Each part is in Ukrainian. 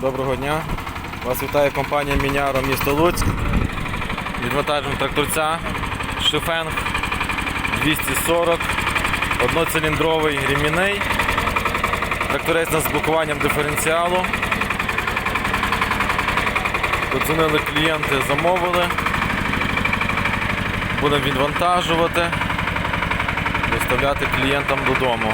Доброго дня. Вас вітає компанія Міняро місто Луцьк. Відвантажуємо тракторця Шифенг 240, одноциліндровий ремінний. Тракторець з блокуванням диференціалу. Подзвонили клієнти, замовили. Будемо відвантажувати, доставляти клієнтам додому.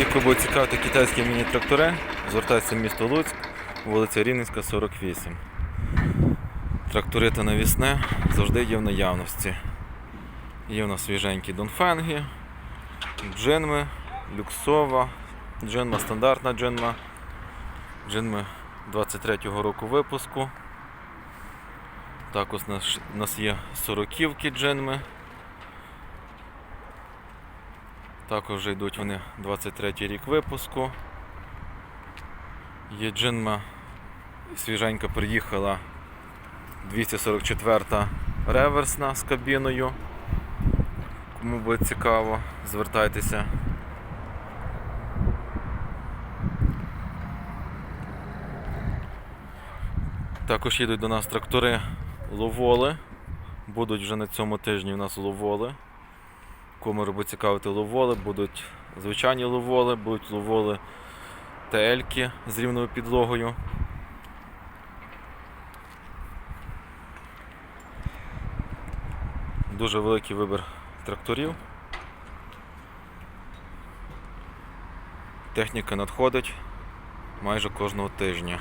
Всіх, кого цікавити китайські міні-трактори, звертайтеся в місто Луцьк, вулиця Рівненська, 48. Трактори та навісне завжди є в наявності. Є в нас свіженькі Донфенги, джинми, люксова, джинма, стандартна джинма, джинми 23-го року випуску. Також у нас є сороківки джинми. Також вже йдуть вони 23 рік випуску. Є джинма свіженька приїхала 244 реверсна з кабіною. Кому буде цікаво, звертайтеся. Також їдуть до нас трактори ловоли. Будуть вже на цьому тижні у нас ловоли. Кому робить цікавити ловоли, будуть звичайні ловоли, будуть ловоли ТЛ-ки з рівною підлогою. Дуже великий вибір тракторів. Техніка надходить майже кожного тижня.